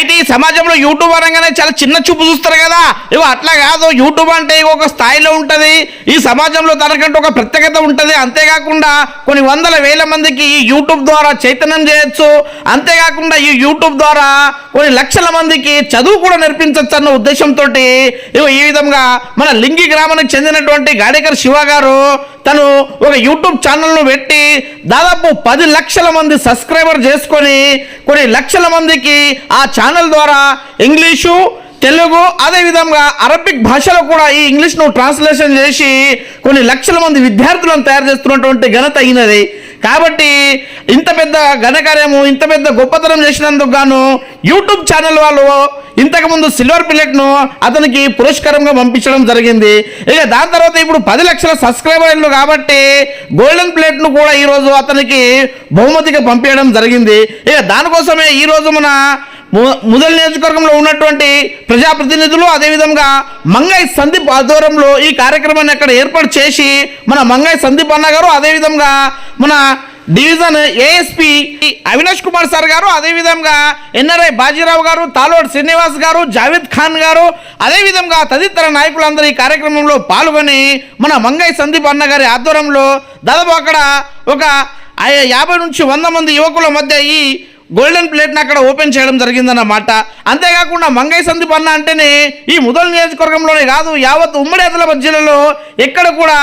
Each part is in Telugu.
రైట్ ఈ సమాజంలో యూట్యూబ్ అనగానే చాలా చిన్న చూపు చూస్తారు కదా. ఇవి అట్లా కాదు యూట్యూబ్ అంటే ఒక స్థాయిలో ఉంటుంది. ఈ సమాజంలో తనకంటూ ఒక ప్రత్యేకత ఉంటుంది. అంతేకాకుండా కొన్ని వందల వేల మందికి ఈ యూట్యూబ్ ద్వారా చైతన్యం చేయొచ్చు. అంతేకాకుండా ఈ యూట్యూబ్ ద్వారా కొన్ని లక్షల మందికి చదువు కూడా నేర్పించవచ్చు అన్న ఉద్దేశంతో ఇగో ఈ విధంగా మన లింగి గ్రామానికి చెందినటువంటి గాడేకర్ శివ గారు తను ఒక యూట్యూబ్ ఛానల్ను పెట్టి దాదాపు పది లక్షల మంది సబ్స్క్రైబర్ చేసుకొని కొన్ని లక్షల మందికి ఆ ఛానల్ ద్వారా ఇంగ్లీషు తెలుగు అదేవిధంగా అరబిక్ భాషలో కూడా ఈ ఇంగ్లీష్ను ట్రాన్స్లేషన్ చేసి కొన్ని లక్షల మంది విద్యార్థులను తయారు చేస్తున్నటువంటి ఘనత అయినది కాబట్టి ఇంత పెద్ద ఘనకార్యము ఇంత పెద్ద గొప్పతనం చేసినందుకు గాను యూట్యూబ్ ఛానల్ వాళ్ళు ఇంతకుముందు సిల్వర్ పిల్లెట్ను అతనికి పురస్కారంగా పంపించడం జరిగింది. ఇక దాని తర్వాత ఇప్పుడు పది లక్షల సబ్స్క్రైబర్లు కాబట్టి గోల్డెన్ ప్లేట్ను కూడా ఈరోజు అతనికి బహుమతిగా పంపించడం జరిగింది. ఇక దానికోసమే ఈరోజు మన ముదల్ నియోజకవర్గంలో ఉన్నటువంటి ప్రజాప్రతినిధులు అదేవిధంగా మంగై సందీప్ ఆధ్వర్యంలో ఈ కార్యక్రమాన్ని అక్కడ ఏర్పాటు చేసి మన మంగై సందీప్ అన్న గారు అదేవిధంగా మన division ASP Avinash Kumar sir గారు అదేవిధంగా ఎన్ఆర్ఐ బాజీరావు గారు తాలోడ్ శ్రీనివాస్ గారు జావేద్ ఖాన్ గారు అదేవిధంగా తదితర నాయకులందరూ ఈ కార్యక్రమంలో పాల్గొని మన మంగై సందీప్ అన్న గారి ఆధ్వర్యంలో దాదాపు అక్కడ ఒక యాభై నుంచి వంద మంది యువకుల మధ్య ఈ గోల్డెన్ ప్లేట్ని అక్కడ ఓపెన్ చేయడం జరిగిందన్నమాట అంతేకాకుండా మంగై సందీప్ అన్న అంటేనే ఈ ముదల్ నియోజకవర్గంలోనే కాదు యావత్ ఉమ్మడి ఆదిలాబాద్ జిల్లాలో ఎక్కడ కూడా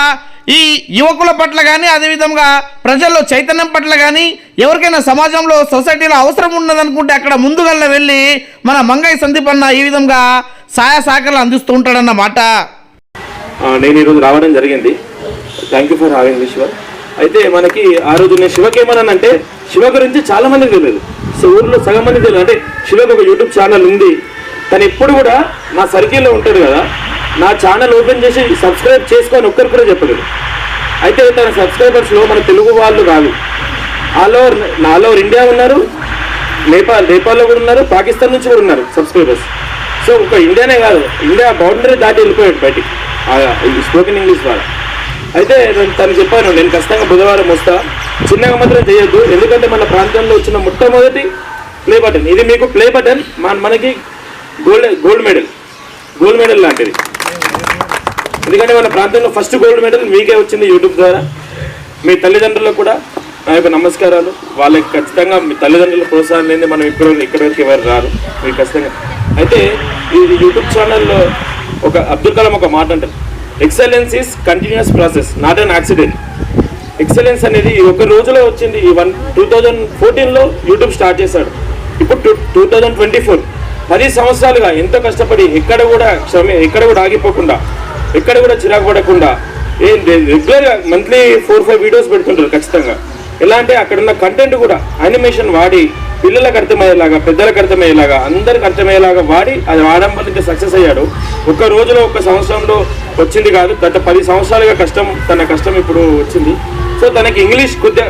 ఈ యువకుల పట్ల కానీ అదేవిధంగా ప్రజల్లో చైతన్యం పట్ల కానీ ఎవరికైనా సమాజంలో సొసైటీలో అవసరం ఉన్నదనుకుంటే అక్కడ ముందుగల్లా వెళ్ళి మన మంగై సందీప్ అన్న ఈ విధంగా సహాయ సహకారాలు అందిస్తూ ఉంటాడన్నమాట నేను ఈరోజు రావడం జరిగింది. థ్యాంక్ యూ ఫర్ హావింగ్ విశ్వ అయితే మనకి ఆ రోజు నేను శివకి ఏమన్నానంటే శివ గురించి చాలా మందికి తెలియదు. ఊర్లో సగం మంది తెలియదు అంటే శివకి ఒక యూట్యూబ్ ఛానల్ ఉంది. తను ఎప్పుడు కూడా నా సర్కిల్లో ఉంటాడు కదా నా ఛానల్ ఓపెన్ చేసి సబ్స్క్రైబ్ చేసుకొని ఒక్కరు కూడా చెప్పలేదు. అయితే తన సబ్స్క్రైబర్స్లో మన తెలుగు వాళ్ళు కాదు. All over all over India ఉన్నారు నేపాల్ నేపాల్లో కూడా ఉన్నారు పాకిస్తాన్ నుంచి కూడా ఉన్నారు సబ్స్క్రైబర్స్. సో ఒక ఇండియానే కాదు ఇండియా బౌండరీ దాటి వెళ్ళిపోయాడు బయటికి స్పోకెన్ ఇంగ్లీష్ ద్వారా. అయితే తను చెప్పాను నేను ఖచ్చితంగా బుధవారం వస్తా. చిన్నగా మాత్రం చేయొద్దు. ఎందుకంటే మన ప్రాంతంలో వచ్చిన మొట్టమొదటి ప్లే బటన్ ఇది మీకు ప్లే బటన్ మన మనకి gold gold medal gold medal లాంటిది. ఎందుకంటే మన ప్రాంతంలో ఫస్ట్ గోల్డ్ మెడల్ మీకే వచ్చింది యూట్యూబ్ ద్వారా. మీ తల్లిదండ్రులకు కూడా నా యొక్క నమస్కారాలు. వాళ్ళకి ఖచ్చితంగా మీ తల్లిదండ్రుల ప్రోత్సాహం లేని మనం ఇక్కడ ఇక్కడ వరకు ఎవరు రారు. మీరు ఖచ్చితంగా. అయితే ఈ యూట్యూబ్ ఛానల్లో ఒక అబ్దుల్ కలాం ఒక మాట అంటారు. Excellence is continuous process not an accident excellence అనేది ఒక రోజులో వచ్చింది. ఈ వన్ టూ థౌజండ్ ఫోర్టీన్లో యూట్యూబ్ స్టార్ట్ చేశాడు. ఇప్పుడు two two thousand twenty four పది సంవత్సరాలుగా ఎంతో కష్టపడి ఎక్కడ కూడా క్షమ ఎక్కడ కూడా ఆగిపోకుండా ఎక్కడ కూడా చిరాకు పడకుండా ఏం రెగ్యులర్గా మంత్లీ ఫోర్ ఫైవ్ వీడియోస్ పెడుతుంటారు ఖచ్చితంగా. ఎలా అంటే అక్కడ ఉన్న కంటెంట్ కూడా యానిమేషన్ వాడి పిల్లలకు అర్థమయ్యేలాగా పెద్దలకు అర్థమయ్యేలాగా అందరికి అర్థమయ్యేలాగా వాడి అది వాడడం వల్ల ఇంకా సక్సెస్ అయ్యాడు. ఒక రోజులో ఒక సంవత్సరంలో వచ్చింది కాదు గత పది సంవత్సరాలుగా కష్టం తన కష్టం ఇప్పుడు వచ్చింది. సో తనకి ఇంగ్లీష్ కొద్దిగా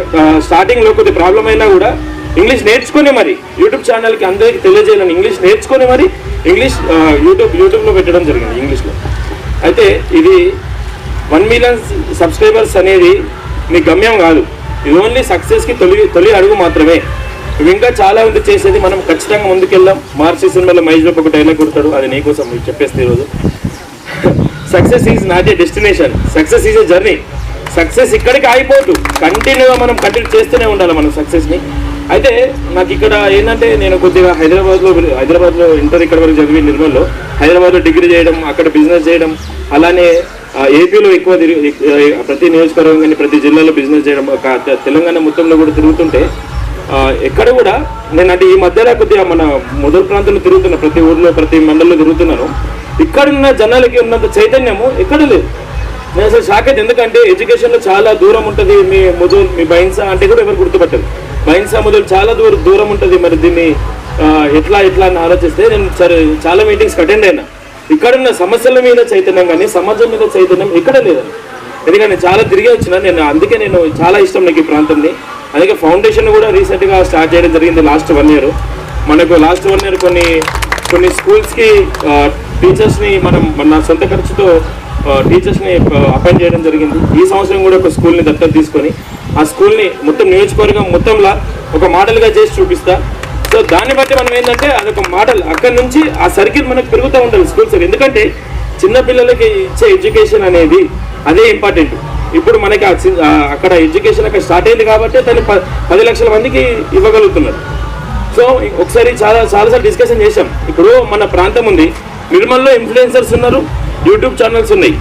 స్టార్టింగ్లో కొద్ది ప్రాబ్లం అయినా కూడా ఇంగ్లీష్ నేర్చుకుని మరి యూట్యూబ్ ఛానల్కి అందరికీ తెలియజేయాలని ఇంగ్లీష్ నేర్చుకొని మరి ఇంగ్లీష్ యూట్యూబ్ యూట్యూబ్లో పెట్టడం జరిగింది ఇంగ్లీష్లో అయితే ఇది వన్ మిలియన్ సబ్స్క్రైబర్స్ అనేది మీ గమ్యం కాదు. ఇది ఓన్లీ సక్సెస్కి తొలి తొలి అడుగు మాత్రమే. ఇంకా చాలా ఉంది చేసేది మనం ఖచ్చితంగా ముందుకెళ్దాం. మార్చి సినిమాలో మహేష్ బాబు ఒక డైలాగ్ కొడతాడు. అది నీకోసం మీకు చెప్పేస్తే ఈరోజు. Success is not a destination success is a journey success ఇక్కడికి అయిపోదు కంటిన్యూగా మనం కంటిన్యూ చేస్తూనే ఉండాలి మనం సక్సెస్ని. అయితే నాకు ఇక్కడ ఏంటంటే నేను కొద్దిగా హైదరాబాద్లో హైదరాబాద్లో ఇంటర్ ఇక్కడ వరకు చదివి నిర్మల్లో హైదరాబాద్లో డిగ్రీ చేయడం అక్కడ బిజినెస్ చేయడం అలానే ఏపీలో ఎక్కువ తిరిగి ప్రతి నియోజకవర్గం కానీ ప్రతి జిల్లాలో బిజినెస్ చేయడం తెలంగాణ మొత్తంలో కూడా తిరుగుతుంటే ఎక్కడ కూడా నేను అంటే ఈ మధ్యలో కొద్దిగా మన మొదలు ప్రాంతంలో తిరుగుతున్నా ప్రతి ఊర్లో ప్రతి మండలంలో తిరుగుతున్నాను. ఇక్కడున్న జనాలకి ఉన్నంత చైతన్యము ఎక్కడ లేదు. నేను అసలు షాకెట్ ఎందుకంటే ఎడ్యుకేషన్లో చాలా దూరం ఉంటుంది మీ మొదలు మీ బైన్సా అంటే కూడా ఎవరు గుర్తుపట్టదు బైన్సా మొదలు చాలా దూరం దూరం ఉంటుంది మరి దీన్ని ఎట్లా ఎట్లా అని ఆలోచిస్తే నేను సరే చాలా మీటింగ్స్కి అటెండ్ అయినా. ఇక్కడున్న సమస్యల మీద చైతన్యం కానీ సమాజం మీద చైతన్యం ఎక్కడ లేదని ఎందుకంటే నేను చాలా తిరిగి వచ్చిన నేను అందుకే నేను చాలా ఇష్టం నాకు ఈ ప్రాంతంని. అందుకే ఫౌండేషన్ కూడా రీసెంట్గా స్టార్ట్ చేయడం జరిగింది లాస్ట్ వన్ ఇయర్ మనకు లాస్ట్ వన్ ఇయర్ కొన్ని కొన్ని స్కూల్స్కి టీచర్స్ని మనం మన సొంత ఖర్చుతో టీచర్స్ని అపాయింట్ చేయడం జరిగింది. ఈ సంవత్సరం కూడా ఒక స్కూల్ని దత్తత తీసుకొని ఆ స్కూల్ని మొత్తం నియోజకవర్గం మొత్తంలా ఒక మోడల్గా చేసి చూపిస్తా. సో దాన్ని బట్టి మనం ఏంటంటే అదొక మోడల్. అక్కడ నుంచి ఆ సర్కిల్ మనకు పెరుగుతూ ఉంటుంది స్కూల్స్ ఎందుకంటే చిన్నపిల్లలకి ఇచ్చే ఎడ్యుకేషన్ అనేది అదే ఇంపార్టెంట్. ఇప్పుడు మనకి ఆ చి- అక్కడ ఎడ్యుకేషన్ అక్కడ స్టార్ట్ అయింది కాబట్టి తను పది లక్షల మందికి ఇవ్వగలుగుతున్నారు. సో ఒకసారి చాలా చాలాసార్లు డిస్కషన్ చేశాం. ఇప్పుడు మన ప్రాంతం ఉంది. నిర్మల్లో ఇన్ఫ్లుయెన్సర్స్ ఉన్నారు. యూట్యూబ్ ఛానల్స్ ఉన్నాయి.